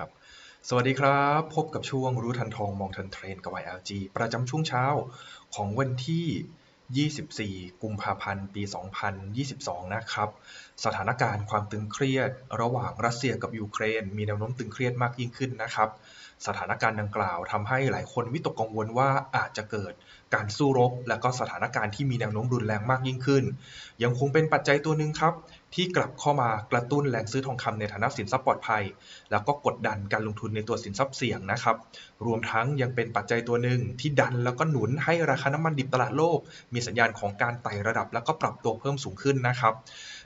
ครับ สวัสดีครับ พบกับช่วงรู้ทันทองมองทันเทรนกับ YLG ประจำช่วงเช้าของวันที่ 24 กุมภาพันธ์ ปี 2022 นะครับ สถานการณ์ความตึงเครียด ระหว่างรัสเซียกับยูเครน มีแนวโน้มตึงเครียดมากยิ่งขึ้นนะครับ สถานการณ์ดังกล่าวทำให้หลายคนวิตกกังวลว่าอาจจะเกิดการสู้รบ และก็สถานการณ์ที่มีแนวโน้มรุนแรงมากยิ่งขึ้น ยังคงเป็นปัจจัยตัวหนึ่งครับ ที่กลับเข้ามากระตุ้นแรงซื้อทองคำในฐานะสินทรัพย์ปลอดภัย แล้วก็กดดันการลงทุนในตัวสินทรัพย์เสี่ยงนะครับ รวมทั้งยังเป็นปัจจัยตัวหนึ่งที่ดันแล้วก็หนุนให้ราคาน้ำมันดิบตลาดโลก มีสัญญาณของการไต่ระดับแล้วก็ปรับตัวเพิ่มสูงขึ้นนะครับ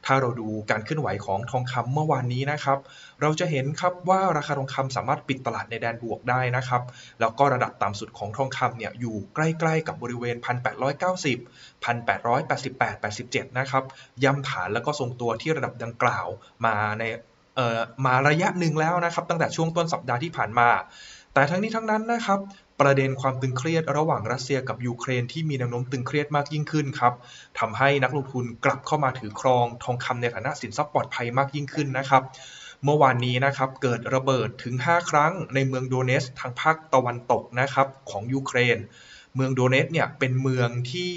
ถ้าเราดูการเคลื่อนไหวของทองคำเมื่อวานนี้นะครับ เราจะเห็นครับว่าราคาทองคำสามารถปิดตลาดในแดนบวกได้นะครับ แล้วก็ระดับต่ำสุดของทองคำเนี่ยอยู่ใกล้ๆกับบริเวณ 1,890 1,888 87 นะครับย้ำฐานแล้วก็ทรงตัวที่ระดับดังกล่าวมาในเอ่อมาระยะหนึ่งแล้วนะครับ ตั้งแต่ช่วงต้นสัปดาห์ที่ผ่านมา แต่ทั้งนี้ทั้งนั้นนะครับ ประเด็นความตึงเครียดระหว่างรัสเซียกับยูเครนที่มีแนวโน้มตึงเครียดมากยิ่งขึ้นครับทำให้นักลงทุนกลับเข้ามาถือครองทองคำในฐานะสินทรัพย์ปลอดภัยมากยิ่งขึ้นนะครับ เมื่อวานนี้นะครับเกิดระเบิดถึง 5 ครั้งในเมืองโดเนสทางภาคตะวันตกนะครับของยูเครน เมืองโดเนสเนี่ยเป็นเมืองที่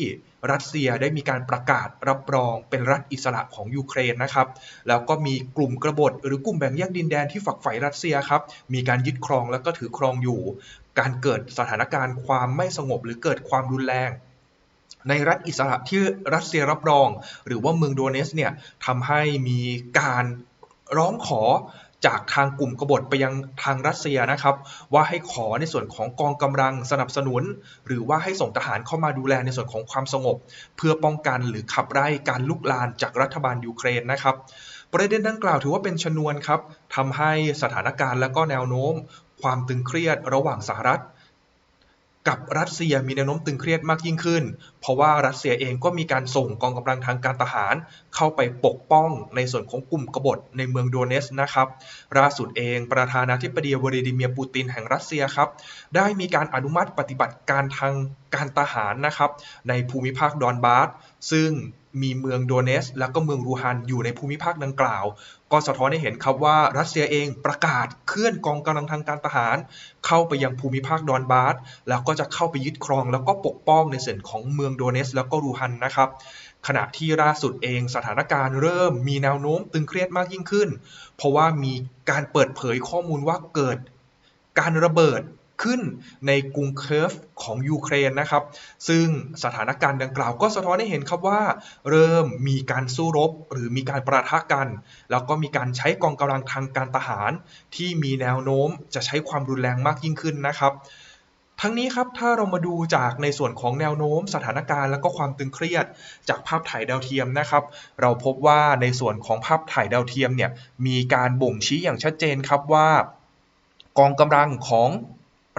รัสเซียได้มีการประกาศรับรองเป็นรัฐอิสระของยูเครนนะครับ แล้วก็มีกลุ่มกบฏหรือกลุ่มแบ่งแยกดินแดนที่ฝักใฝ่รัสเซียครับ มีการยึดครองแล้วก็ถือครองอยู่ การเกิดสถานการณ์ความไม่สงบหรือเกิดความรุนแรง ในรัฐอิสระที่รัสเซียรับรอง หรือว่าเมืองโดเนสเนี่ยทำให้มีการร้องขอจากทางกลุ่มกบฏไปยังทางรัสเซียนะครับ ว่าให้ขอในส่วนของกองกำลังสนับสนุน หรือว่าให้ส่งทหารเข้ามาดูแลในส่วนของความสงบ เพื่อป้องกันหรือขับไล่การลุกลานจากรัฐบาลยูเครนนะครับ ประเด็นดังกล่าวถือว่าเป็นชนวนครับทำให้สถานการณ์และก็แนวโน้ม ความตึงเครียดระหว่างสหรัฐ กับรัสเซียมีแนวโน้มตึงเครียดมากยิ่งขึ้น เพราะว่ารัสเซียเองก็มีการส่งกองกำลังทางการทหาร เข้าไปปกป้องในส่วนของกลุ่มกบฏในเมืองโดเนสนะครับล่าสุดเองประธานาธิบดีวลาดิเมียร์ปูตินแห่งรัสเซียครับได้มีการอนุมัติปฏิบัติการทางการทหารนะครับในภูมิภาคดอนบาสซึ่ง มีเมืองโดเนส และก็เมืองรูฮันอยู่ในภูมิภาคดังกล่าว ก็สะท้อนให้เห็นครับว่ารัสเซียเองประกาศเคลื่อนกองกำลังทางการทหาร เข้าไปยังภูมิภาคดอนบาสแล้วก็จะเข้าไปยึดครอง แล้วก็ปกป้องในส่วนของเมืองโดเนส แล้วก็รูฮันนะครับขณะที่ล่าสุดเองสถานการณ์เริ่มมีแนวโน้มตึงเครียดมากยิ่งขึ้น เพราะว่ามีการเปิดเผยข้อมูลว่าเกิดการระเบิด ขึ้นในกรุงเคิร์ฟของยูเครนนะครับ ซึ่งสถานการณ์ดังกล่าวก็สะท้อนให้เห็นครับว่า เริ่มมีการสู้รบหรือมีการประทะกัน แล้วก็มีการใช้กองกำลังทางการทหาร ที่มีแนวโน้มจะใช้ความรุนแรงมากยิ่งขึ้นนะครับทั้งนี้ครับถ้าเรามาดูจากในส่วนของแนวโน้ม สถานการณ์และก็ความตึงเครียด จากภาพถ่ายดาวเทียมนะครับ เราพบว่าในส่วนของภาพถ่ายดาวเทียมเนี่ยมีการบ่งชี้อย่างชัดเจนครับว่ากองกำลังของ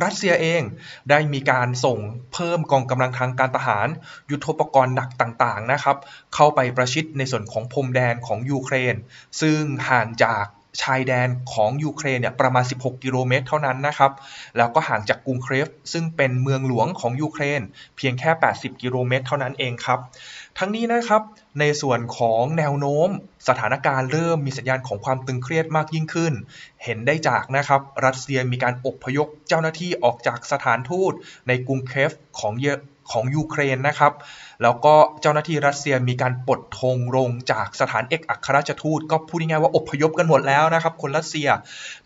รัสเซียเองได้มีการส่งเพิ่มกองกำลังทางการทหาร ยุทโธปกรณ์หนักต่างๆนะครับ เข้าไปประชิดในส่วนของพรมแดนของยูเครน ซึ่งห่างจากชายแดนของยูเครนเนี่ยประมาณ 16 กิโลเมตรเท่านั้นนะครับ แล้วก็ห่างจากกรุงเครฟซึ่งเป็นเมืองหลวงของยูเครน เพียงแค่ 80 กิโลเมตรเท่านั้นเองครับ ทั้งนี้นะครับ ในส่วนของแนวโน้ม สถานการณ์เริ่มมีสัญญาณของความตึงเครียดมากยิ่งขึ้น เห็นได้จากนะครับรัสเซียมีการอบพยพเจ้าหน้าที่ออกจากสถานทูตในกรุงเคฟของเย ของยูเครนนะครับ แล้วก็เจ้าหน้าที่รัสเซียมีการปลดธงลงจากสถานเอกอัครราชทูต ก็พูดง่ายๆว่าอพยพกันหมดแล้วนะครับ คนรัสเซีย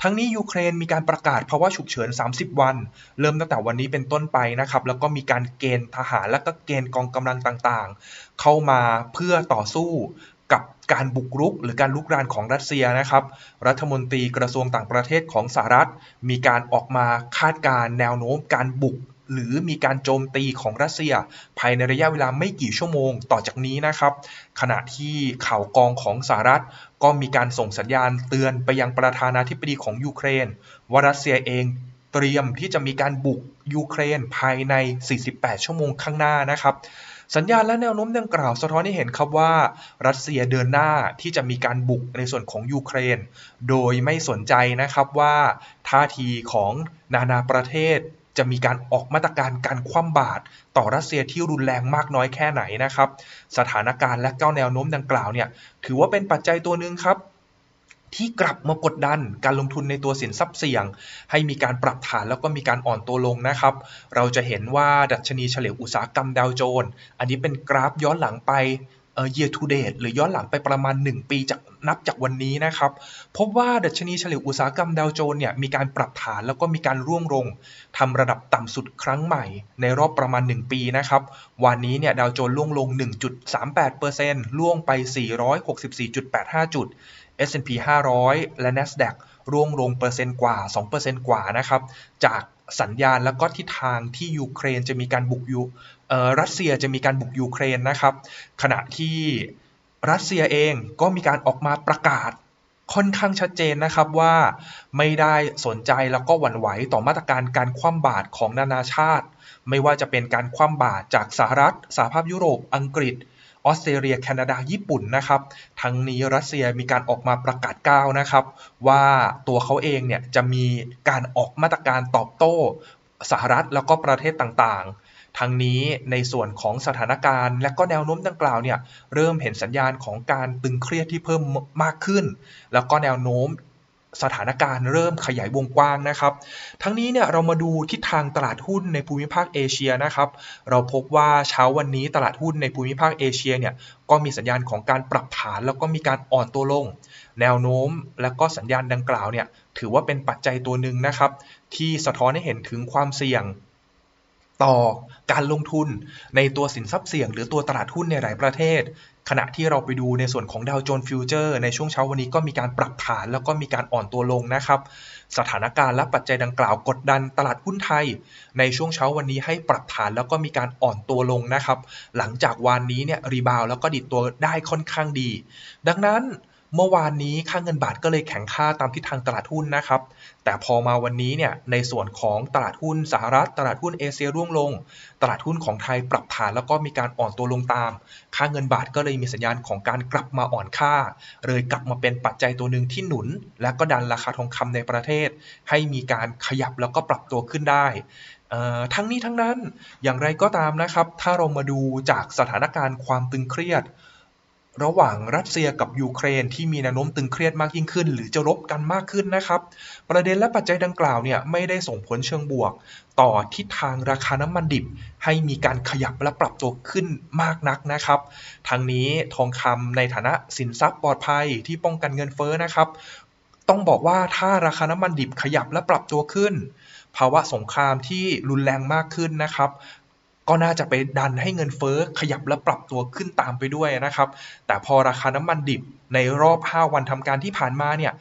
ทั้งนี้ยูเครนมีการประกาศภาวะฉุกเฉิน 30 วัน เริ่มตั้งแต่วันนี้เป็นต้นไปนะครับ แล้วก็มีการเกณฑ์ทหารและก็เกณฑ์กองกำลังต่างๆ เข้ามาเพื่อต่อสู้กับการบุกรุกหรือการลุกรานของรัสเซียนะครับ รัฐมนตรีกระทรวงต่างประเทศของสหรัฐ มีการออกมาคาดการณ์แนวโน้มการบุก หรือมีการโจมตีของรัสเซีย ภายในระยะเวลาไม่กี่ชั่วโมงต่อจากนี้นะครับ ขณะที่ข่าวกองของสหรัฐก็มีการส่งสัญญาณเตือนไปยังประธานาธิบดีของยูเครน ว่ารัสเซียเองเตรียมที่จะมีการบุกยูเครนภายใน 48 ชั่วโมงข้างหน้านะครับสัญญาณและแนวโน้มดังกล่าวสะท้อนให้เห็นครับว่า รัสเซียเดินหน้าที่จะมีการบุกในส่วนของยูเครน โดยไม่สนใจนะครับว่าท่าทีของนานาประเทศ จะมีการออกมาตรการการคว่ำบาตรต่อรัสเซียที่รุนแรงมากน้อยแค่ไหนนะครับ สถานการณ์และก้าวแนวโน้มดังกล่าวเนี่ยถือว่าเป็นปัจจัยตัวหนึ่งครับที่กลับมากดดันการลงทุนในตัวสินทรัพย์เสี่ยง ให้มีการปรับฐานแล้วก็มีการอ่อนตัวลงนะครับ เราจะเห็นว่าดัชนีเฉลี่ยอุตสาหกรรมดาวโจนส์อันนี้เป็นกราฟย้อนหลังไป year to date หรือย้อนหลังไปประมาณ 1 ปีจากนับจากวันนี้นะครับ พบว่าดัชนีเฉลี่ยอุตสาหกรรมดาวโจนส์เนี่ยมีการปรับฐานแล้วก็มีการร่วงลงทำระดับต่ำสุดครั้งใหม่ ในรอบประมาณ 1 ปีนะครับวันนี้เนี่ยดาวโจนส์ร่วงลง 1.38%ร่วงไป 464.85 จุด S&P 500 และ NASDAQ ร่วงลงเปอร์เซ็นต์กว่า 2%กว่านะครับจากสัญญาณแล้วก็ทิศทางที่ยูเครนจะมีการบุกยูเอ่อ รัสเซียจะมีการบุกยูเครนนะครับ ขณะที่รัสเซียเองก็มีการออกมาประกาศค่อนข้างชัดเจนนะครับว่าไม่ได้สนใจแล้วก็หวั่นไหวต่อมาตรการการคว่ำบาตรของนานาชาติ ไม่ว่าจะเป็นการคว่ำบาตรจากสหรัฐสหภาพยุโรปอังกฤษออสเตรเลียแคนาดาญี่ปุ่นนะครับ ทั้งนี้รัสเซียมีการออกมาประกาศก้าวนะครับ ว่าตัวเขาเองเนี่ยจะมีการออกมาตรการตอบโต้สหรัฐแล้วก็ประเทศต่างๆ ทั้งนี้ในส่วนของสถานการณ์ และก็แนวโน้มดังกล่าวเนี่ยเริ่มเห็นสัญญาณของการตึงเครียดที่เพิ่มมากขึ้น แล้วก็แนวโน้มสถานการณ์เริ่มขยายวงกว้างนะครับ ทั้งนี้เนี่ยเรามาดูทิศทางตลาดหุ้นในภูมิภาคเอเชียนะครับ เราพบว่าเช้าวันนี้ตลาดหุ้นในภูมิภาคเอเชียเนี่ยก็มีสัญญาณของการปรับฐาน แล้วก็มีการอ่อนตัวลง แนวโน้มและก็สัญญาณดังกล่าวเนี่ยถือว่าเป็นปัจจัยตัวหนึ่งนะครับ ที่สะท้อนให้เห็นถึงความเสี่ยง ต่อการลงทุนในตัวสินทรัพย์เสี่ยง หรือตัวตลาดหุ้นในหลายประเทศ ขณะที่เราไปดูในส่วนของดาวโจนส์ฟิวเจอร์ในช่วงเช้าวันนี้ก็มีการปรับฐานแล้วก็มีการอ่อนตัวลงนะครับ สถานการณ์และปัจจัยดังกล่าวกดดันตลาดหุ้นไทย ในช่วงเช้าวันนี้ให้ปรับฐานแล้วก็มีการอ่อนตัวลงนะครับ หลังจากวันนี้เนี่ยรีบาวแล้วก็ดิดตัวได้ค่อนข้างดี ดังนั้น เมื่อวานนี้ค่าเงินบาทก็เลยแข็งค่าตามทิศทางตลาดหุ้นนะครับ แต่พอมาวันนี้เนี่ยในส่วนของตลาดหุ้นสหรัฐ ตลาดหุ้นเอเชียร่วงลง ตลาดหุ้นของไทยปรับฐานแล้วก็มีการอ่อนตัวลงตาม ค่าเงินบาทก็เลยมีสัญญาณของการกลับมาอ่อนค่า เลยกลับมาเป็นปัจจัยตัวหนึ่งที่หนุน และก็ดันราคาทองคำในประเทศ ให้มีการขยับแล้วก็ปรับตัวขึ้นได้ทั้งนี้ทั้งนั้นอย่างไรก็ตามนะครับ ถ้าเรามาดูจากสถานการณ์ความตึงเครียด ระหว่างรัสเซียกับยูเครนที่มีแนวโน้มตึงเครียดมากยิ่งขึ้น หรือจะรบกันมากขึ้นนะครับ ประเด็นและปัจจัยดังกล่าวเนี่ยไม่ได้ส่งผลเชิงบวก ต่อทิศทางราคาน้ำมันดิบ ให้มีการขยับและปรับตัวขึ้นมากนักนะครับทางนี้ทองคำในฐานะสินทรัพย์ปลอดภัยที่ป้องกันเงินเฟ้อนะครับ ต้องบอกว่าถ้าราคาน้ำมันดิบขยับและปรับตัวขึ้น ภาวะสงครามที่รุนแรงมากขึ้นนะครับ ก็น่าจะไปดันให้เงินเฟ้อขยับและปรับตัวขึ้นตามไปด้วยนะครับ แต่พอราคาน้ำมันดิบในรอบ 5 วันทำการที่ผ่านมาเนี่ย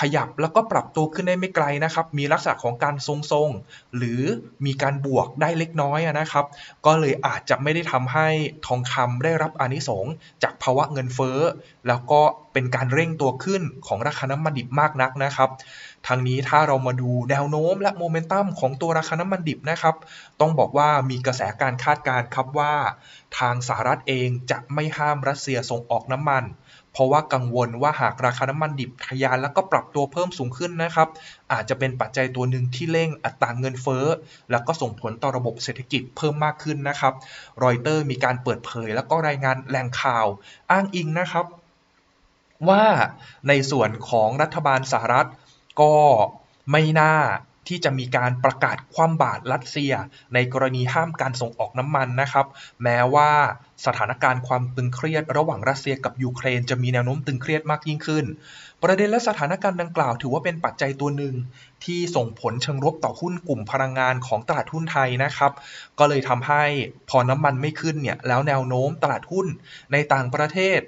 ขยับแล้วก็ปรับตัวขึ้นได้ไม่ไกลนะครับ มีลักษณะของการทรงๆ หรือมีการบวกได้เล็กน้อยนะครับ ก็เลยอาจจะไม่ได้ทำให้ทองคำได้รับอานิสงส์จากภาวะเงินเฟ้อ แล้วก็เป็นการเร่งตัวขึ้นของราคาน้ำมันดิบมากนักนะครับ ทางนี้ถ้าเรามาดูแนวโน้มและโมเมนตัมของตัวราคาน้ำมันดิบนะครับ ต้องบอกว่ามีกระแสการคาดการณ์ครับว่า ทางสหรัฐเองจะไม่ห้ามรัสเซียส่งออกน้ำมัน เพราะว่ากังวลว่าหากราคาน้ำมันดิบทะยานแล้วก็ปรับตัวเพิ่มสูงขึ้นนะครับ อาจจะเป็นปัจจัยตัวหนึ่งที่เร่งอัตราเงินเฟ้อ แล้วก็ส่งผลต่อระบบเศรษฐกิจเพิ่มมากขึ้นนะครับ รอยเตอร์มีการเปิดเผย แล้วก็รายงานแหล่งข่าว อ้างอิงนะครับว่าในส่วนของรัฐบาลสหรัฐ ก็ไม่น่าที่จะมีการประกาศคว่ำบาตรรัสเซีย ในกรณีห้ามการส่งออกน้ำมันนะครับ แม้ว่าสถานการณ์ความตึงเครียดระหว่างรัสเซียกับยูเครนจะมีแนวโน้มตึงเครียดมากยิ่งขึ้น ประเด็นและสถานการณ์ดังกล่าวถือว่าเป็นปัจจัยตัวหนึ่ง ที่ส่งผลเชิงลบต่อหุ้นกลุ่มพลังงานของตลาดหุ้นไทยนะครับ ก็เลยทำให้พอน้ำมันไม่ขึ้นเนี่ยแล้วแนวโน้มตลาดหุ้นในต่างประเทศ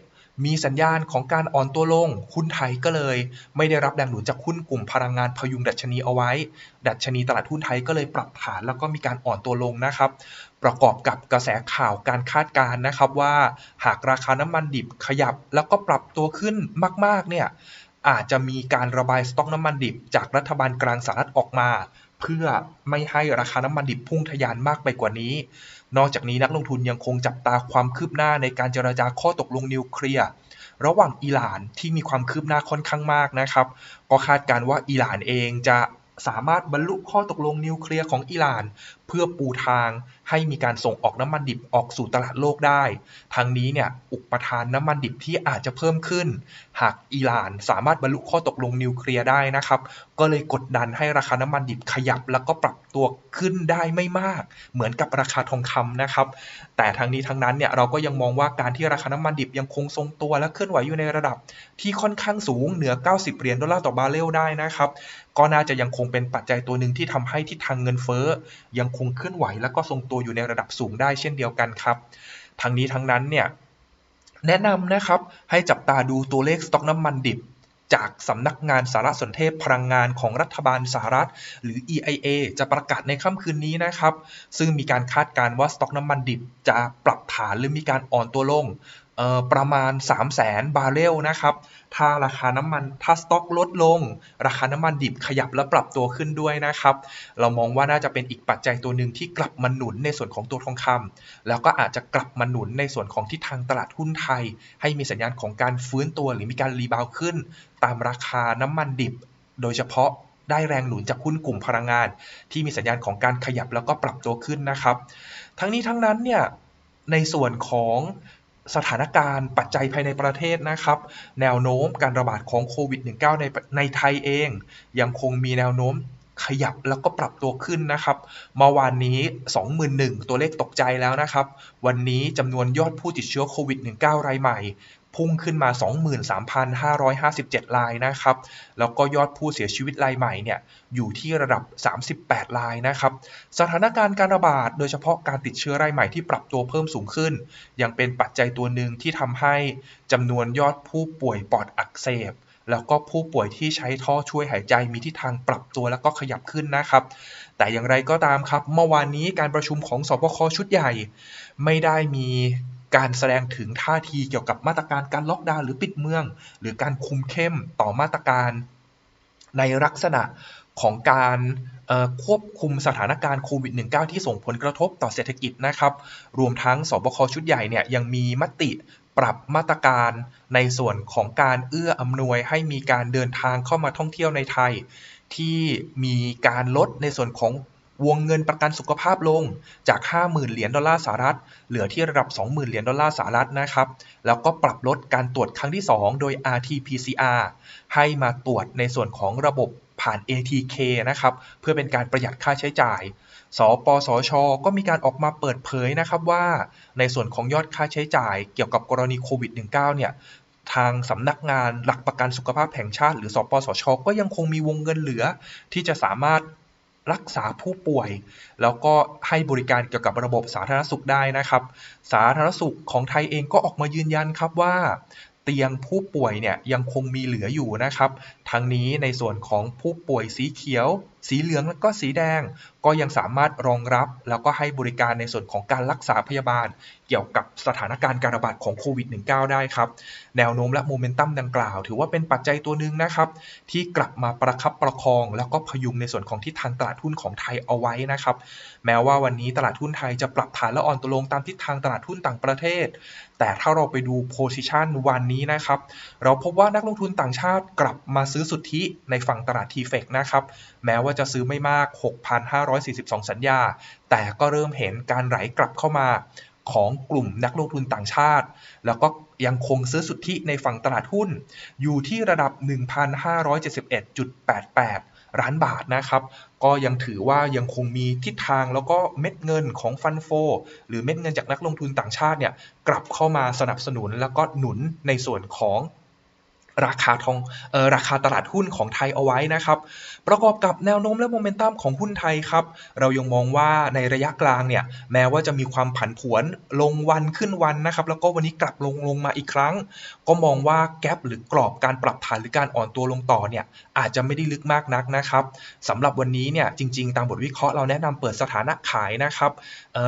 มีสัญญาณของการอ่อนตัวลง หุ้นไทยก็เลย ไม่ได้รับแรงหนุนจากหุ้นกลุ่มพลังงานพยุงดัชนีเอาไว้ ดัชนีตลาดหุ้นไทยก็เลยปรับฐานแล้วก็มีการอ่อนตัวลงนะครับ ประกอบกับกระแสข่าวการคาดการณ์นะครับว่า หากราคาน้ำมันดิบขยับ แล้วก็ปรับตัวขึ้นมาก ๆ เนี่ยอาจจะมีการระบายสต็อกน้ำมันดิบจากรัฐบาลกลางสหรัฐออกมา เพื่อไม่ให้ราคาน้ำมันดิบพุ่งทะยานมากไปกว่านี้ นอกจากนี้นักลงทุนยังคงจับตาความคืบหน้าในการเจรจาข้อตกลงนิวเคลียร์ระหว่างอิหร่านที่มีความคืบหน้าค่อนข้างมากนะครับ ก็คาดการว่าอิหร่านเองจะ สามารถบรรลุข้อตกลงนิวเคลียร์ของอิหร่าน เพื่อปูทางให้มีการส่งออกน้ำมันดิบออกสู่ตลาดโลกได้ทางนี้เนี่ยอุปทานน้ำมันดิบที่อาจจะเพิ่มขึ้น หากอิหร่านสามารถบรรลุข้อตกลงนิวเคลียร์ได้นะครับ ก็เลยกดดันให้ราคาน้ำมันดิบขยับ แล้วก็ปรับตัวขึ้นได้ไม่มาก เหมือนกับราคาทองคำนะครับ แต่ทางนี้ทั้งนั้นเนี่ยเราก็ยังมองว่าการที่ราคาน้ำมันดิบยังคงทรงตัวและเคลื่อนไหวอยู่ในระดับ ที่ค่อนข้างสูงเหนือ 90 เหรียญดอลลาร์ต่อบาร์เรลได้นะครับ ก็น่าจะยังคงเป็นปัจจัยตัวหนึ่งที่ทำให้ทิศทางเงินเฟ้อ ยังคงเคลื่อนไหว และก็ทรงตัวอยู่ในระดับสูงได้เช่นเดียวกันครับทางนี้ทั้งนั้นเนี่ยแนะนำนะครับให้จับตาดูตัวเลขสต็อกน้ำมันดิบจากสำนักงานสารสนเทศพลังงานของรัฐบาลสหรัฐ หรือ EIA จะประกาศในค่ำคืนนี้นะครับ ซึ่งมีการคาดการณ์ว่าสต็อกน้ำมันดิบจะปรับฐานหรือมีการอ่อนตัวลง ประมาณ 3 0 0แสนบาร์เรลนะครับ ถ้าราคาน้ำมันถ้าสต็อกลดลง ราคาน้ำมันดิบขยับและปรับตัวขึ้นด้วยนะครับ เรามองว่าน่าจะเป็นอีกปัจจัยตัวหนึ่งที่กลับมาหนุนในส่วนของตัวทองคำแล้วก็อาจจะกลับมาหนุนในส่วนของทิศทางตลาดหุ้นไทย ให้มีสัญญาณของการฟื้นตัวหรือมีการรีบาวขึ้น ตามราคาน้ำมันดิบ โดยเฉพาะได้แรงหนุนจากหุ้นกลุ่มพลังงาน ที่มีสัญญาณของการขยับแล้วก็ปรับตัวขึ้นนะครับ ทั้งนี้ทั้งนั้นเนี่ยในส่วนของ สถานการณ์ปัจจัยภายในประเทศนะครับ แนวโน้มการระบาดของโควิด -19 ในในไทยเอง ยังคงมีแนวโน้ม ขยับแล้วก็ปรับตัวขึ้นนะครับเมื่อวานนี้ 21,000 ตัวเลขตกใจแล้วนะครับ วันนี้จำนวนยอดผู้ติดเชื้อโควิด -19 รายใหม่ พุ่งขึ้นมา 23,557 รายนะครับ แล้วก็ยอดผู้เสียชีวิตรายใหม่เนี่ยอยู่ที่ระดับ 38 รายนะครับ สถานการณ์การระบาด โดยเฉพาะการติดเชื้อรายใหม่ที่ปรับตัวเพิ่มสูงขึ้น ยังเป็นปัจจัยตัวหนึ่งที่ทำให้จำนวนยอดผู้ป่วยปอดอักเสบ แล้วก็ผู้ป่วยที่ใช้ท่อช่วยหายใจมีทิศทางปรับตัวแล้วก็ขยับขึ้นนะครับ แต่อย่างไรก็ตามครับ เมื่อวานนี้การประชุมของสบคชุดใหญ่ ไม่ได้มีการแสดงถึงท่าทีเกี่ยวกับมาตรการการล็อกดาวน์หรือปิดเมือง หรือการคุมเข้มต่อมาตรการในลักษณะของการควบคุมสถานการณ์โควิด -19 ที่ส่งผลกระทบต่อเศรษฐกิจนะครับ รวมทั้งสบคชุดใหญ่เนี่ยยังมีมติ ปรับมาตรการในส่วนของการเอื้ออำนวยให้มีการเดินทางเข้ามาท่องเที่ยวในไทย ที่มีการลดในส่วนของวงเงินประกันสุขภาพลงจาก 50,000 เหรียญดอลลาร์สหรัฐ เหลือที่ระดับ 20,000 เหรียญดอลลาร์สหรัฐนะครับ แล้วก็ปรับลดการตรวจครั้งที่ 2 โดย RT-PCR ให้มาตรวจในส่วนของระบบผ่าน ATK นะครับ เพื่อเป็นการประหยัดค่าใช้จ่าย สปสช ก็มีการออกมาเปิดเผยนะครับว่า ในส่วนของยอดค่าใช้จ่ายเกี่ยวกับกรณีโควิด -19 เนี่ยทางสำนักงานหลักประกันสุขภาพแห่งชาติ หรือสปสช ก็ยังคงมีวงเงินเหลือ ที่จะสามารถรักษาผู้ป่วย แล้วก็ให้บริการเกี่ยวกับระบบสาธารณสุขได้นะครับ สาธารณสุขของไทยเองก็ออกมายืนยันครับว่าเตียงผู้ป่วยเนี่ยยังคงมีเหลืออยู่นะครับ ทั้งนี้ในส่วนของผู้ป่วยสีเขียว สีเหลืองและก็สีแดง ก็ยังสามารถรองรับ แล้วก็ให้บริการในส่วนของการรักษาพยาบาล เกี่ยวกับสถานการณ์การระบาดของโควิด -19 ได้ครับ แนวโน้มและโมเมนตัมดังกล่าว ถือว่าเป็นปัจจัยตัวหนึ่งนะครับ ที่กลับมาประคับประคอง แล้วก็พยุงในส่วนของทิศทางตลาดหุ้นของไทยเอาไว้นะครับ แม้ว่าวันนี้ตลาดหุ้นไทยจะปรับฐานและอ่อนตัวลงตามทิศทางตลาดหุ้นต่างประเทศ แต่ถ้าเราไปดูโพซิชันวันนี้นะครับ เราพบว่านักลงทุนต่างชาติกลับมาซื้อสุทธิในฝั่งตลาดทีเฟกนะครับ แม้ว่าาจะซื้อไม่มาก 6,542 สัญญา แต่ก็เริ่มเห็นการไหลกลับเข้ามาของกลุ่มนักลงทุนต่างชาติ แล้วก็ยังคงซื้อสุทธิในฝั่งตลาดหุ้น อยู่ที่ระดับ 1,571.88 ล้านบาทนะครับ ก็ยังถือว่ายังคงมีทิศทางแล้วก็เม็ดเงินของฟันโฟหรือเม็ดเงินจากนักลงทุนต่างชาติเนี่ยกลับเข้ามาสนับสนุนแล้วก็หนุนในส่วนของ ราคาทองออราคาตลาดหุ้นของไทยเอาไว้นะครับ ประกอบกับแนวโน้มและโมเมนตัมของหุ้นไทยครับ เรายังมองว่าในระยะกลางเนี่ยแม้ว่าจะมีความผันผวนลงวันขึ้นวันนะครับ แล้วก็วันนี้กลับลงลงมาอีกครั้ง ก็มองว่าแกลบหรือกรอบการปรับฐานหรือการอ่อนตัวลงต่อเนี่ยอาจจะไม่ได้ลึกมากนักนะครับสำหรับวันนี้เนี่ยจริง ๆ ตามบทวิเคราะห์เราแนะนำเปิดสถานะขายนะครับ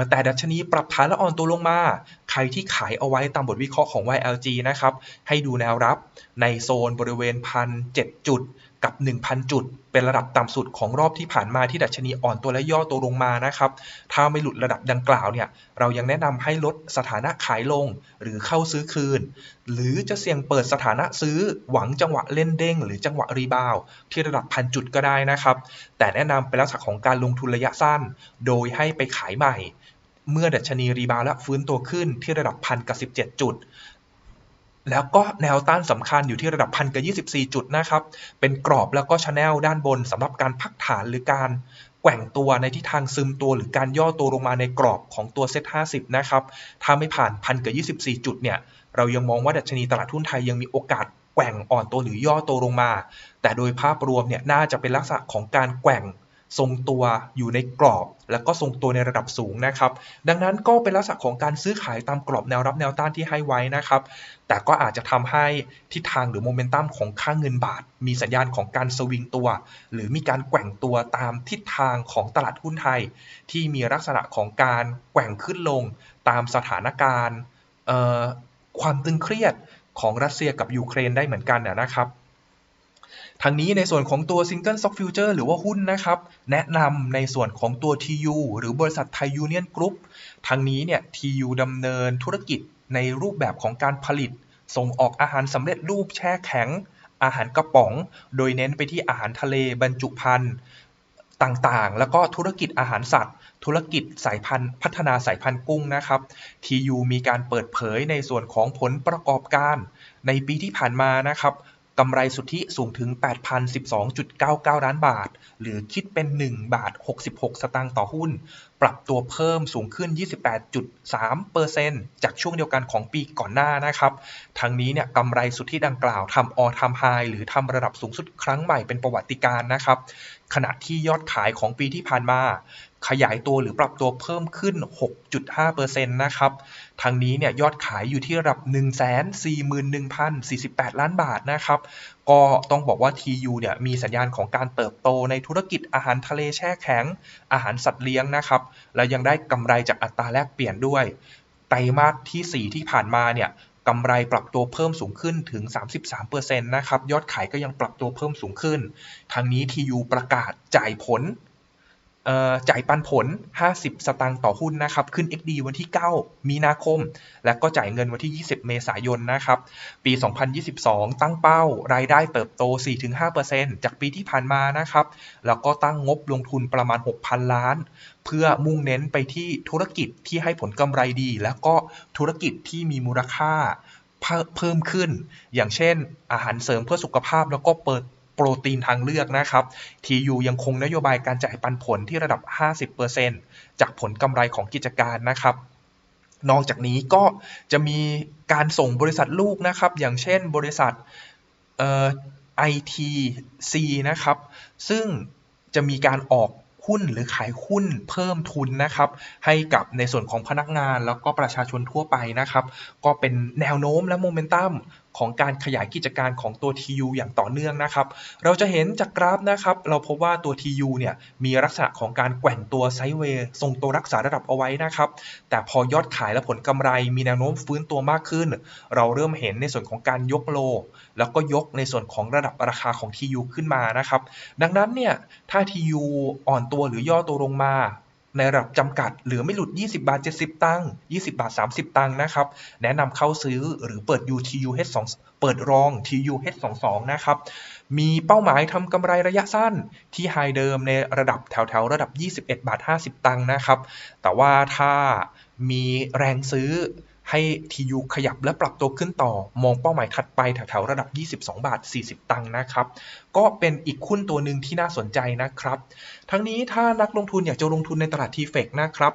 แต่ดัชนีปรับฐานและอ่อนตัวลงมา ใครที่ขายเอาไว้ตามบทวิเคราะห์ของ YLG นะครับ ให้ดูแนวรับในโซนบริเวณพันเจุดกับ 1,000 จุด เป็นระดับต่ำสุดของรอบที่ผ่านมาที่ดัชนีอ่อนตัวและย่อตัวลงมานะครับ ถ้าไม่หลุดระดับดังกล่าวเนี่ย เรายังแนะนำให้ลดสถานะขายลงหรือเข้าซื้อคืน หรือจะเสี่ยงเปิดสถานะซื้อหวังจังหวะเล่นเด้ง หรือจังหวะรีบาวที่ระดับพันจุดก็ได้นะครับ แต่แนะนำเป็นลักษณะของการลงทุนระยะสั้น โดยให้ไปขายใหม่ เมื่อดัชนีรีบาวและฟื้นตัวขึ้นที่ระดับพันกับ17จุด แล้วก็แนวต้านสำคัญอยู่ที่ระดับพันกับ24จุดนะครับ เป็นกรอบแล้วก็ชแนลด้านบนสำหรับการพักฐานหรือการแกว่งตัวในทิศทางซึมตัวหรือการย่อตัวลงมาในกรอบของตัวเซ็ต50นะครับ ถ้าไม่ผ่านพันกับ24จุดเนี่ย เรายังมองว่าดัชนีตลาดหุ้นไทยยังมีโอกาสแกว่งอ่อนตัวหรือย่อตัวลงมา แต่โดยภาพรวมเนี่ยน่าจะเป็นลักษณะของการแกว่ง ทรงตัวอยู่ในกรอบ แล้วก็ทรงตัวในระดับสูงนะครับ ดังนั้นก็เป็นลักษณะของการซื้อขายตามกรอบแนวรับแนวต้านที่ให้ไว้นะครับ แต่ก็อาจจะทำให้ทิศทางหรือโมเมนตัมของค่างเงินบาท มีสัญญาณของการสวิงตัว หรือมีการแกว่งตัวตามทิศทางของตลาดหุ้นไทย ที่มีลักษณะของการแกว่งขึ้นลงตามสถานการณ์ความตึงเครียดของรัสเซียกับยูเครนได้เหมือนกันนะครับ ทางนี้ในส่วนของตัว Single Stock Future หรือว่าหุ้นนะครับ แนะนำในส่วนของตัว TU หรือบริษัทไทยยูเนียนกรุ๊ปทางนี้เนี่ย TU ดำเนินธุรกิจในรูปแบบของการผลิต ส่งออกอาหารสำเร็จรูปแช่แข็ง อาหารกระป๋อง โดยเน้นไปที่อาหารทะเลบรรจุภัณฑ์ต่างๆ แล้วก็ธุรกิจอาหารสัตว์ ธุรกิจสายพันธุ์ พัฒนาสายพันธุ์กุ้งนะครับ TU มีการเปิดเผยในส่วนของผลประกอบการ ในปีที่ผ่านมานะครับ กำไรสุทธิสูงถึง 8,012.99 ล้านบาท หรือคิดเป็น 1 บาท 66 สตางค์ต่อหุ้น ปรับตัวเพิ่มสูงขึ้น 28.3%จากช่วงเดียวกันของปีก่อนหน้านะครับ ทั้งนี้เนี่ยกำไรสุทธิดังกล่าวทำออทำไฮหรือทำระดับสูงสุดครั้งใหม่เป็นประวัติการนะครับ ขณะที่ยอดขายของปีที่ผ่านมา ขยายตัวหรือปรับตัวเพิ่มขึ้น 6.5%นะครับ ทางนี้เนี่ยยอดขายอยู่ที่ระดับ 141,048 ล้านบาทนะครับ ก็ต้องบอกว่า TU เนี่ยมีสัญญาณของการเติบโตในธุรกิจอาหารทะเลแช่แข็ง อาหารสัตว์เลี้ยงนะครับ และยังได้กำไรจากอัตราแลกเปลี่ยนด้วย ไตรมาสที่ 4 ที่ผ่านมาเนี่ยกำไรปรับตัวเพิ่มสูงขึ้นถึง 33%นะครับ ยอดขายก็ยังปรับตัวเพิ่มสูงขึ้น ทางนี้ TU ประกาศจ่ายผล จ่ายปันผล 50 สตางค์ต่อหุ้นนะครับ ขึ้น XD วันที่ 9 มีนาคม และก็จ่ายเงินวันที่ 20 เมษายนนะครับ ปี 2022 ตั้งเป้ารายได้เติบโต 4-5%จากปีที่ผ่านมานะครับ แล้วก็ตั้งงบลงทุนประมาณ 6,000 ล้าน เพื่อมุ่งเน้นไปที่ธุรกิจที่ให้ผลกำไรดี แล้วก็ธุรกิจที่มีมูลค่าเพิ่มขึ้น อย่างเช่น อาหารเสริมเพื่อสุขภาพแล้วก็เปิด โปรตีนทางเลือกนะครับ TU ยังคงนโยบายการจ่ายปันผลที่ระดับ 50%จากผลกำไรของกิจการนะครับ นอกจากนี้ก็จะมีการส่งบริษัทลูกนะครับ อย่างเช่นบริษัทเอ่อ ITC นะครับ ซึ่งจะมีการออกหุ้นหรือขายหุ้นเพิ่มทุนนะครับ ให้กับในส่วนของพนักงานแล้วก็ประชาชนทั่วไปนะครับ ก็เป็นแนวโน้มและโมเมนตัมของการขยายกิจการของตัว TU อย่างต่อเนื่องนะครับ เราจะเห็นจากกราฟนะครับ เราพบว่าตัว TU เนี่ยมีลักษณะของการแกว่งตัวไซด์เวย์ทรงตัวรักษาระดับเอาไว้นะครับ แต่พอยอดขายและผลกำไรมีแนวโน้มฟื้นตัวมากขึ้น เราเริ่มเห็นในส่วนของการยกโล แล้วก็ยกในส่วนของระดับราคาของ TU ขึ้นมานะครับ ดังนั้นเนี่ยถ้า TU อ่อนตัวหรือย่อตัวลงมา ในระดับจำกัดเหลือไม่หลุด 20 บาท 70 ตังค์ 20 บาท 30 ตังค์นะครับ แนะนำเข้าซื้อหรือเปิด UTUH2 เปิดรอง TUH22 นะครับ มีเป้าหมายทำกำไรระยะสั้นที่ไฮเดิมในระดับแถวๆ ระดับ 21 บาท 50 ตังค์นะครับ แต่ว่าถ้ามีแรงซื้อ ให้ TU ขยับและปรับตัวขึ้นต่อ มองเป้าหมายถัดไปแถวๆระดับ 22 บาท 40 ตังค์นะครับ ก็เป็นอีกหุ้นตัวหนึ่งที่น่าสนใจนะครับ ทั้งนี้ถ้านักลงทุนอยากจะลงทุนในตลาด TFX นะครับ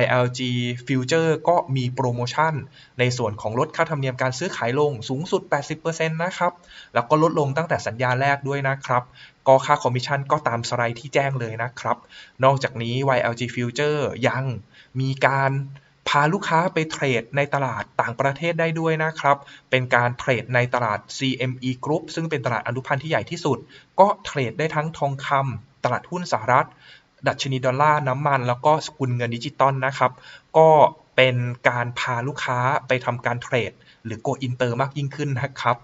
YLG Future ก็มีโปรโมชั่น ในส่วนของลดค่าธรรมเนียมการซื้อขายลงสูงสุด 80%นะครับ แล้วก็ลดลงตั้งแต่สัญญาแรกด้วยนะครับก็ค่าคอมมิชชั่นก็ตามสไลด์ที่แจ้งเลยนะครับ นอกจากนี้ YLG Future ยังมีการ พาลูกค้าไปเทรดในตลาดต่างประเทศได้ด้วยนะครับ เป็นการเทรดในตลาด CME Group ซึ่งเป็นตลาดอนุพันธ์ที่ใหญ่ที่สุด ก็เทรดได้ทั้งทองคำตลาดหุ้นสหรัฐ ดัชนีดอลลาร์น้ำมัน แล้วก็สกุลเงินดิจิตอลนะครับ ก็เเป็นการพาลูกค้าไปทำการเทรดหรือโกอินเตอร์มากยิ่งขึ้นนะครับ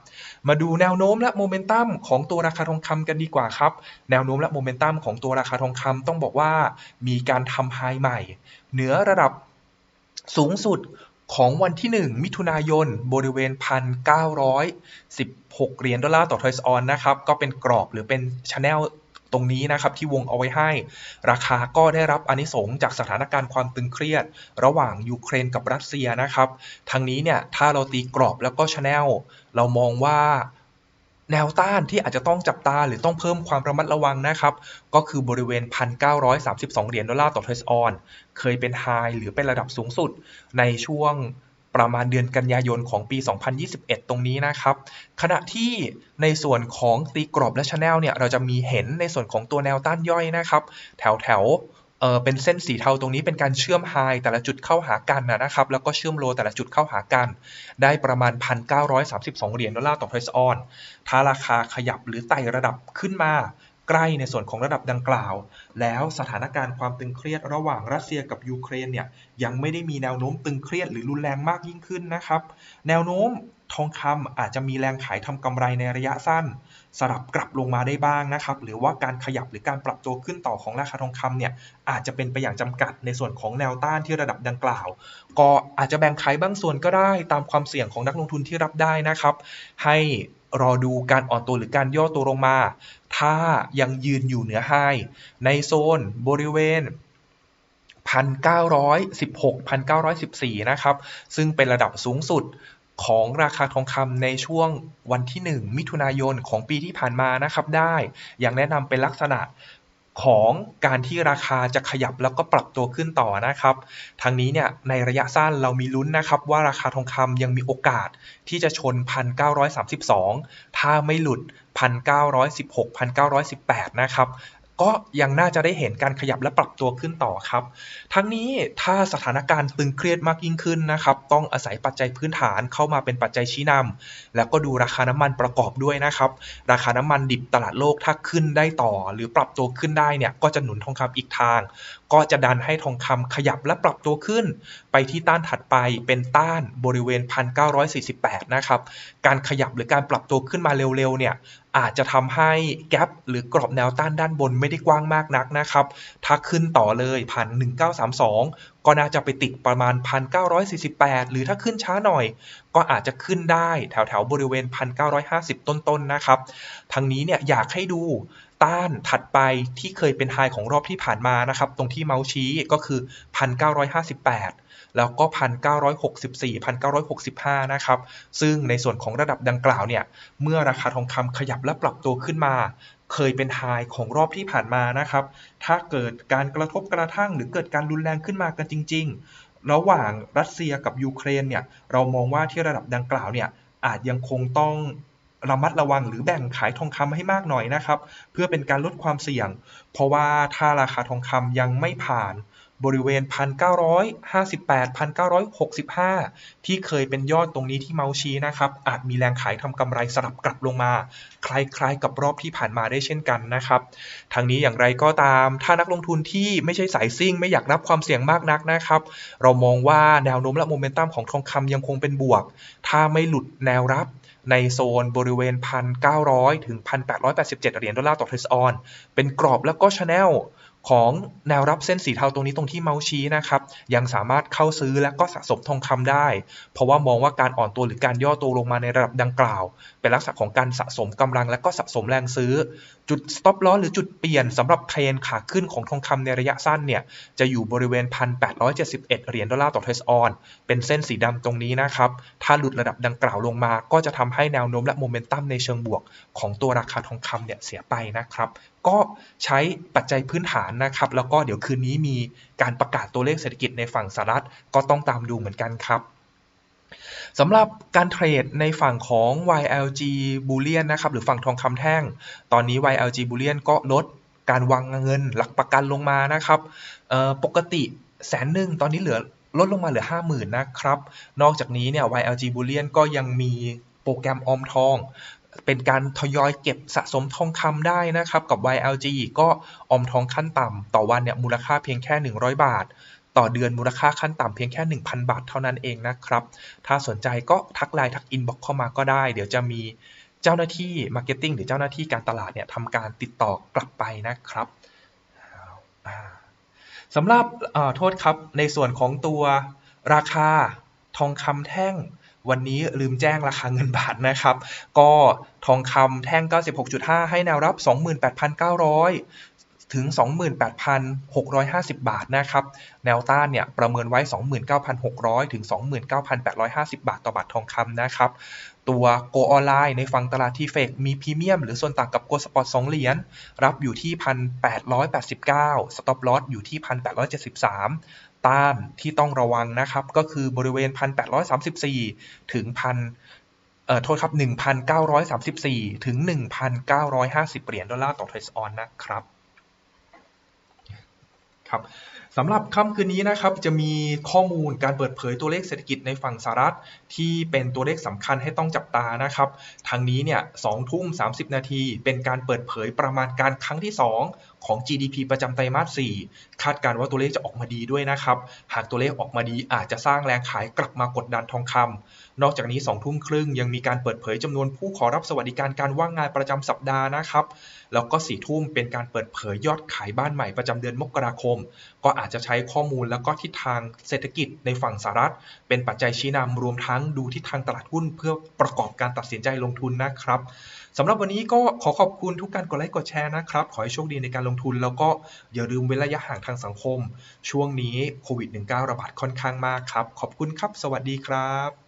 มาดูแนวโน้มและโมเมนตัมของตัวราคาทองคำกันดีกว่าครับ แนวโน้มและโมเมนตัมของตัวราคาทองคำต้องบอกว่ามีการทำไฮใหม่ เหนือระดับ สูงสุดของวันที่ 1 มิถุนายน บริเวณ 1,916 เหรียญดอลลาร์ต่อทอยส์ออนนะครับ ก็เป็นกรอบหรือเป็นชแนลตรงนี้นะครับที่วงเอาไว้ให้ ราคาก็ได้รับอนิสงส์จากสถานการณ์ความตึงเครียด ระหว่างยูเครนกับรัสเซียนะครับทางนี้เนี่ยถ้าเราตีกรอบแล้วก็ชแนลเรามองว่า แนวต้านที่อาจจะต้องจับตาหรือต้องเพิ่มความระมัดระวังนะครับ ก็คือบริเวณ 1,932 เหรียญดอลลาร์ต่อเทสออน เคยเป็นไฮหรือเป็นระดับสูงสุด ในช่วงประมาณเดือนกันยายนของปี 2021 ตรงนี้นะครับ ขณะที่ในส่วนของตีกรอบและชแนลเนี่ย เราจะมีเห็นในส่วนของตัวแนวต้านย่อยนะครับ แถวแถว เออเป็นเส้นสีเทาตรงนี้เป็นการเชื่อมไฮแต่ละจุดเข้าหากันนะครับ แล้วก็เชื่อมโลแต่ละจุดเข้าหากัน ได้ประมาณ 1,932 เหรียญดอลลาร์ต่อเทรสออน ถ้าราคาขยับหรือไต่ระดับขึ้นมาใกล้ในส่วนของระดับดังกล่าว แล้วสถานการณ์ความตึงเครียดระหว่างรัสเซียกับยูเครนเนี่ยยังไม่ได้มีแนวโน้มตึงเครียดหรือรุนแรงมากยิ่งขึ้นนะครับ แนวโน้ม ทองคำอาจจะมีแรงขายทำกำไรในระยะสั้น สลับกลับลงมาได้บ้างนะครับ หรือว่าการขยับหรือการปรับตัวขึ้นต่อของราคาทองคำเนี่ยอาจจะเป็นไปอย่างจำกัดในส่วนของแนวต้านที่ระดับดังกล่าว ก็อาจจะแบ่งขายบางส่วนก็ได้ตามความเสี่ยงของนักลงทุนที่รับได้นะครับ ให้รอดูการอ่อนตัวหรือการย่อตัวลงมา ถ้ายังยืนอยู่เหนือไฮในโซนบริเวณ1,916 1,914 นะครับ ซึ่งเป็นระดับสูงสุด ของราคาทองคำในช่วงวันที่ 1 มิถุนายนของปีที่ผ่านมานะครับได้ อย่างแนะนำเป็นลักษณะของการที่ราคาจะขยับแล้วก็ปรับตัวขึ้นต่อนะครับ ทางนี้เนี่ยในระยะสั้นเรามีลุ้นนะครับ ว่าราคาทองคำยังมีโอกาสที่จะชน 1,932 ถ้าไม่หลุด 1,916 1,918 นะครับ ก็ยังน่าจะได้เห็นการขยับและปรับตัวขึ้นต่อครับ ทั้งนี้ถ้าสถานการณ์ตึงเครียดมากยิ่งขึ้นนะครับต้องอาศัยปัจจัยพื้นฐานเข้ามาเป็นปัจจัยชี้นำแล้วก็ดูราคาน้ำมันประกอบด้วยนะครับ ราคาน้ำมันดิบตลาดโลกถ้าขึ้นได้ต่อ หรือปรับตัวขึ้นได้เนี่ยก็จะหนุนทองคำอีกทางก็จะดันให้ทองคำขยับและปรับตัวขึ้น ไปที่ต้านถัดไปเป็นต้านบริเวณ 1948 นะครับ การขยับหรือการปรับตัวขึ้นมาเร็วๆ เนี่ยอาจจะทำให้แกลบหรือกรอบแนวต้านด้านบนไม่ได้กว้างมากนักนะครับ ถ้าขึ้นต่อเลยพัน1932 ก็น่าจะไปติดประมาณ 1948 หรือถ้าขึ้นช้าหน่อย ก็อาจจะขึ้นได้แถวแถวบริเวณ 1950 ต้นๆนนะครับทางนี้เนี่ยอยากให้ดู ต้านถัดไปที่เคยเป็นไฮของรอบที่ผ่านมานะครับ ตรงที่เมาส์ชี้ก็คือ 1958 แล้วก็ 1,964 1,965 นะครับ ซึ่งในส่วนของระดับดังกล่าวเนี่ย เมื่อราคาทองคำขยับและปรับตัวขึ้นมา เคยเป็นไฮของรอบที่ผ่านมานะครับ ถ้าเกิดการกระทบกระทั่งหรือเกิดการรุนแรงขึ้นมากันจริง ๆ ระหว่างรัสเซียกับยูเครนเนี่ย เรามองว่าที่ระดับดังกล่าวเนี่ยอาจยังคงต้อง ระมัดระวังหรือแบ่งขายทองคำให้มากหน่อยนะครับ เพื่อเป็นการลดความเสี่ยง เพราะว่าถ้าราคาทองคำยังไม่ผ่าน บริเวณ 1,958 1,965 ที่เคยเป็นยอดตรงนี้ที่เมาชีนะครับ อาจมีแรงขายทำกำไรสลับกลับลงมา คล้ายๆกับรอบที่ผ่านมาได้เช่นกันนะครับ ทางนี้อย่างไรก็ตาม ถ้านักลงทุนที่ไม่ใช่สายซิ่ง ไม่อยากรับความเสี่ยงมากนักนะครับ เรามองว่าแนวโน้มและโมเมนตัมของทองคำยังคงเป็นบวก ถ้าไม่หลุดแนวรับในโซนบริเวณ 1,900 ถึง 1,887 เหรียญดอลลาร์ต่อเทสออน เป็นกรอบแล้วก็ชแนล ของแนวรับเส้นสีเทาตรงนี้ตรงที่เมาส์ชี้นะครับ ยังสามารถเข้าซื้อและก็สะสมทองคำได้ เพราะว่ามองว่าการอ่อนตัวหรือการย่อตัวลงมาในระดับดังกล่าว เป็นลักษณะของการสะสมกำลังและก็สะสมแรงซื้อ จุด stop loss หรือจุดเปลี่ยนสำหรับเทรนขาขึ้นของทองคำในระยะสั้นเนี่ย จะอยู่บริเวณ 1,871 เหรียญดอลลาร์ต่อเทสออน เป็นเส้นสีดำตรงนี้นะครับ ถ้าหลุดระดับดังกล่าวลงมา ก็จะทำให้แนวโน้มและโมเมนตัมในเชิงบวก ของตัวราคาทองคำเนี่ยเสียไปนะครับ ก็ใช้ปัจจัยพื้นฐานนะครับ แล้วก็เดี๋ยวคืนนี้มีการประกาศตัวเลขเศรษฐกิจในฝั่งสหรัฐ ก็ต้องตามดูเหมือนกันครับ สำหรับการเทรดในฝั่งของ YLG Bullion นะครับ หรือฝั่งทองคำแท่ง ตอนนี้ YLG Bullion ก็ลดการวางเงินหลักประกันลงมานะครับ ปกติแสนหนึ่งตอนนี้เหลือลดลงมาเหลือ 50,000 นะครับ นอกจากนี้เนี่ย YLG Bullion ก็ยังมีโปรแกรมออมทอง เป็นการทยอยเก็บสะสมทองคำได้นะครับ กับ YLG ก็ออมทองขั้นต่ำต่อวันเนี่ยมูลค่าเพียงแค่ 100 บาท ต่อเดือนมูลค่าขั้นต่ำเพียงแค่ 1,000 บาทเท่านั้นเองนะครับ ถ้าสนใจก็ทักไลน์ทักอินบ็อกเข้ามาก็ได้ เดี๋ยวจะมีเจ้าหน้าที่มาร์เก็ตติ้งหรือเจ้าหน้าที่การตลาดเนี่ยทำการติดต่อกลับไปนะครับสำหรับโทษครับในส่วนของตัวราคาทองคำแท่งวันนี้ลืมแจ้งราคาเงินบาทนะครับ ก็ทองคำแท่ง 96.5 ให้แนวรับ 28,900 ถึง 28,650 บาทนะครับ แนวต้านเนี่ยประเมินไว้ 29,600 ถึง 29,850 บาทต่อบาททองคำนะครับ ตัวโกออนไลน์ในฝั่งตลาดทีเฟกมีพรีเมียม หรือส่วนต่างกับโกสปอร์ต2เหรียญรับอยู่ที่ 1,889 สต็อปลอสอยู่ที่ 1,873 ต้านที่ต้องระวังนะครับ ก็คือบริเวณ 1,834 ถึง 1,000เอ่อโทษครับ 1,934 ถึง 1,950 เหรียญดอลลาร์ต่อเทรซออนนะครับ ครับสำหรับค่ำคืนนี้นะครับจะมีข้อมูลการเปิดเผยตัวเลขเศรษฐกิจในฝั่งสหรัฐ ที่เป็นตัวเลขสำคัญให้ต้องจับตานะครับทางนี้เนี่ยสองทุ่ม30นาที เป็นการเปิดเผยประมาณการครั้งที่ 2 ของ GDP ประจำไตรมาส 4 คาดการณ์ว่าตัวเลขจะออกมาดีด้วยนะครับ หากตัวเลขออกมาดีอาจจะสร้างแรงขายกลับมากดดันทองคำ นอกจากนี้2ทุ่มครึ่งยังมีการเปิดเผยจำนวนผู้ขอรับสวัสดิการการว่างงานประจำสัปดาห์นะครับ แล้วก็สี่ทุ่มเป็นการเปิดเผยยอดขายบ้านใหม่ประจำเดือนมกราคม ก็อาจจะใช้ข้อมูลแล้วก็ทิศทางเศรษฐกิจในฝั่งสหรัฐ เป็นปัจจัยชี้นำรวมทั้งดูทิศทางตลาดหุ้นเพื่อประกอบการตัดสินใจลงทุนนะครับสำหรับวันนี้ก็ขอขอบคุณทุกการกดไลค์กดแชร์นะครับ ขอให้โชคดีในการลงทุน แล้วก็อย่าลืมเว้นระยะห่างทางสังคม ช่วงนี้โควิด -19 ระบาดค่อนข้างมากครับ ขอบคุณครับ สวัสดีครับ